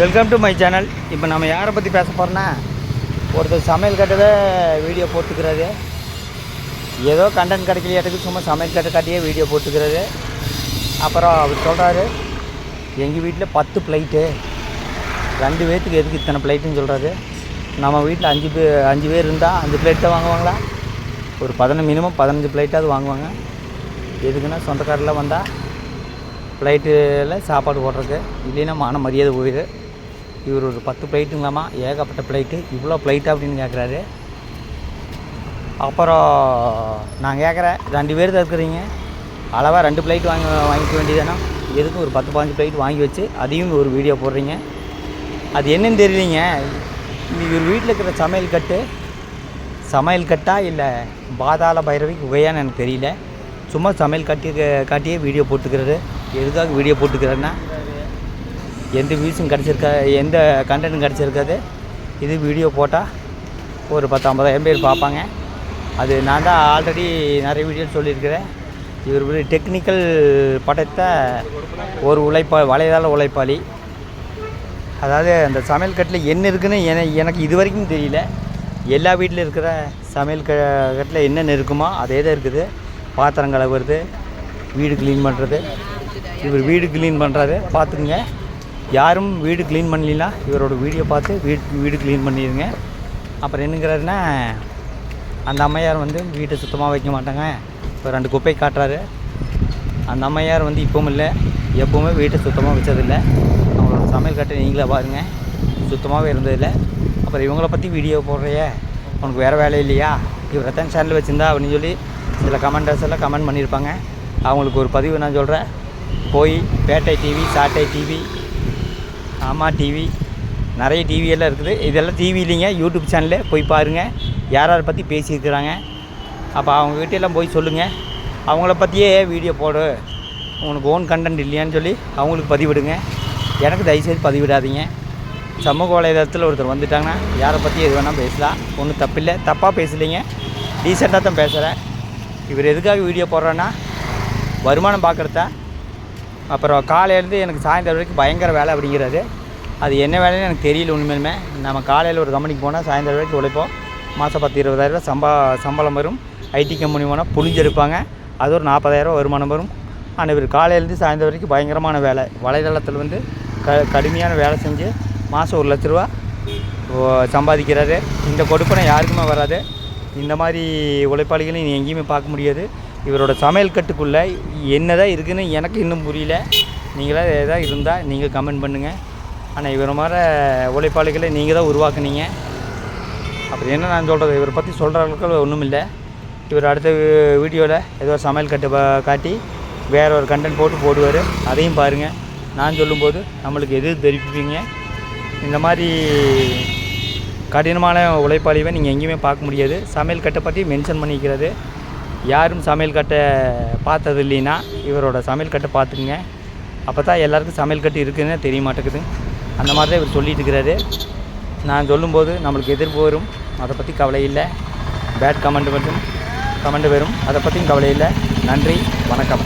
Welcome to my channel இப்போ நம்ம யாரை பற்றி பேச போகிறோன்னா ஒருத்தர் சமையல் கட்டதை வீடியோ போட்டுக்கிறாரு. ஏதோ கண்டென்ட் கிடைக்கலையாட்டுக்கு சும்மா சமையல் கட்ட காட்டியே வீடியோ போட்டுக்கிறாரு. அப்புறம் அவர் சொல்கிறாரு எங்கள் வீட்டில் பத்து பிளைட்டு ரெண்டு பேர்த்துக்கு எதுக்கு இத்தனை பிளைட்டுன்னு சொல்கிறாரு நம்ம வீட்டில் அஞ்சு பேர் அஞ்சு பேர் இருந்தால் அஞ்சு பிளேட் தான் வாங்குவாங்களா? ஒரு பதினஞ்சு மினிமம் பதினஞ்சு பிளேட்டாவது வாங்குவாங்க. எதுக்குன்னா சொந்தக்காரெலாம் வந்தால் ஃப்ளைட்டில் சாப்பாடு போடுறதுக்கு இல்லைன்னா மான மரியாதை போயிடுது இவர் ஒரு பத்து பிளைட்டுங்களாமா ஏகப்பட்ட பிளைட்டு. இவ்வளோ பிளைட்டா அப்படின்னு கேட்குறாரு அப்புறம் நான் கேட்குறேன் ரெண்டு பேர் தான் இருக்கிறீங்க. அளவாக ரெண்டு பிளைட் வாங்கி வாங்கிக்க வேண்டியதானே எதுக்கும் ஒரு பத்து பாஞ்சு பிளைட் வாங்கி வச்சு அதையும் ஒரு வீடியோ போடுறீங்க? அது என்னன்னு தெரியலீங்க. இவர் வீட்டில் இருக்கிற சமையல் கட்டு. சமையல் கட்டா இல்லை பாதாள பைரவிக்கு குகையான்னு எனக்கு தெரியல. சும்மா சமையல் கட்டி காட்டியே வீடியோ போட்டுக்கிறது. எதுக்காக வீடியோ போட்டுக்கிறேன்னா எந்த வியூஸும் கிடச்சிருக்கா எந்த கண்டென்ட்டும் கிடச்சிருக்காது. இது வீடியோ போட்டால் ஒரு பத்து ஐம்பதாயிரம் பேர் பார்ப்பாங்க. அது நான் தான் ஆல்ரெடி நிறைய வீடியோ சொல்லியிருக்கிறேன். இவர் டெக்னிக்கல் படைத்த ஒரு உழைப்பா வளையதால் உழைப்பாளி. அதாவது அந்த சமையல் கட்டில் என்ன இருக்குன்னு என எனக்கு இது வரைக்கும் தெரியல. எல்லா வீட்டில் இருக்கிற சமையல் க கட்டில் என்னென்ன இருக்குமோ அதே தான் இருக்குது. பாத்திரம் கழுவுறது வீடு க்ளீன் பண்ணுறது இவர் வீடு க்ளீன் பண்ணுறாரு பார்த்துக்குங்க. யாரும் வீடு க்ளீன் பண்ணலாம் இவரோட வீடியோ பார்த்து வீடு வீடு க்ளீன் பண்ணிடுங்க அப்புறம் என்னங்கிறாருன்னா அந்த அம்மையார் வந்து வீட்டை சுத்தமாக வைக்க மாட்டாங்க. இப்போ ரெண்டு குப்பை காட்டுறாரு. அந்த அம்மையார் வந்து இப்பவும் இல்லை. எப்போவுமே வீட்டை சுத்தமாக வச்சதில்லை. அவங்களோட சமையல் கட்டை நீங்களே பாருங்கள் சுத்தமாகவே இருந்ததில்லை. அப்புறம் இவங்கள பற்றி வீடியோ போடுறையே. உனக்கு வேறு வேலை இல்லையா? இவர் எத்தனை சேனல் வச்சுருந்தா அப்படின்னு சொல்லி சில கமெண்டர்ஸ் எல்லாம் கமெண்ட் பண்ணியிருப்பாங்க. அவங்களுக்கு ஒரு பதிவு நான் சொல்கிறேன் போய் பேட்டை டிவி சாட்டை டிவி ஆமா டிவி. நிறைய டிவியெல்லாம் இருக்குது. இதெல்லாம் டிவி இல்லைங்க. யூடியூப் சேனலில் போய் பாருங்கள் யார் யாரை பற்றி பேசியிருக்கிறாங்க? அப்போ அவங்கக்கிட்ட எல்லாம் போய் சொல்லுங்கள் அவங்கள பற்றியே வீடியோ போடு. உனக்கு ஓன் கண்டென்ட் இல்லையான்னு சொல்லி அவங்களுக்கு பதிவிடுங்க. எனக்கு தயவுசெய்து பதிவிடாதீங்க. சமூக வலைதளத்தில் ஒருத்தர் வந்துட்டாங்கன்னா யாரை பற்றி எது வேணால் பேசலாம். ஒன்றும் தப்பில்லை. தப்பாக பேசலைங்க. டீசெண்டாக தான் பேசுகிறேன் இவர் எதுக்காக வீடியோ போடுறோன்னா வருமானம் பார்க்குறத? அப்புறம் காலையிலேருந்து எனக்கு சாயந்தரம் வரைக்கும் பயங்கர வேலை அப்படிங்கிறது. அது என்ன வேலைன்னு எனக்கு தெரியல உண்மையிலுமே. நம்ம காலையில் ஒரு கம்பெனிக்கு போனால் சாயந்தரம் வரைக்கும் உழைப்போம். மாதம் பத்து இருபதாயிரரூவா சம்பா சம்பளம் வரும். ஐடி கம்பெனி போனால் புளிஞ்செடுப்பாங்க அது ஒரு நாற்பதாயிரரூவா வருமானம் வரும். ஆனால் இவர் காலையிலேருந்து சாயந்தரம் வரைக்கும் பயங்கரமான வேலை. வலைதளத்தில் வந்து க கடுமையான வேலை செஞ்சு மாதம் ஒரு லட்ச ரூபா சம்பாதிக்கிறாரு. இந்த கொடுப்பனை யாருக்குமே வராது. இந்த மாதிரி உழைப்பாளிகளையும் நீ எங்கேயுமே பார்க்க முடியாது. இவரோட சமையல் கட்டுக்குள்ளே என்னதான் இருக்குதுன்னு எனக்கு இன்னும் புரியல. நீங்களாக எதாவது இருந்தால் நீங்கள் கமெண்ட் பண்ணுங்கள் ஆனால் இவரை மாதிரி உழைப்பாளிகளை நீங்கள் தான் உருவாக்குனீங்க. அப்படி என்ன நான் சொல்கிறது இவரை பற்றி சொல்கிற அளவுக்கு ஒன்றும் இல்லை இவர் அடுத்த வீடியோவில் ஏதோ சமையல் கட்டு காட்டி வேறு ஒரு கண்டென்ட் போட்டு போடுவார். அதையும் பாருங்கள் நான் சொல்லும்போது நம்மளுக்கு எது தெரிவிப்பீங்க? இந்த மாதிரி கடினமான உழைப்பாளிவை நீங்கள் எங்கேயுமே பார்க்க முடியாது. சமையல் கட்டை பற்றி மென்ஷன் பண்ணிக்கிறது. யாரும் சமையல் கட்டை பார்த்தது இல்லைன்னா இவரோட சமையல் கட்டை பார்த்துக்குங்க. அப்போ தான் எல்லாருக்கும் சமையல் கட்டு இருக்குதுன்னு தெரிய மாட்டேங்குது. அந்த மாதிரி தான் இவர் சொல்லிட்டு இருக்கிறாரு. நான் சொல்லும்போது நம்மளுக்கு எதிர்ப்பு வரும். அதை பற்றி கவலை இல்லை. பேட் கமெண்ட் மட்டும் கமெண்ட் வரும். அதை பற்றியும் கவலை இல்லை. நன்றி வணக்கம்.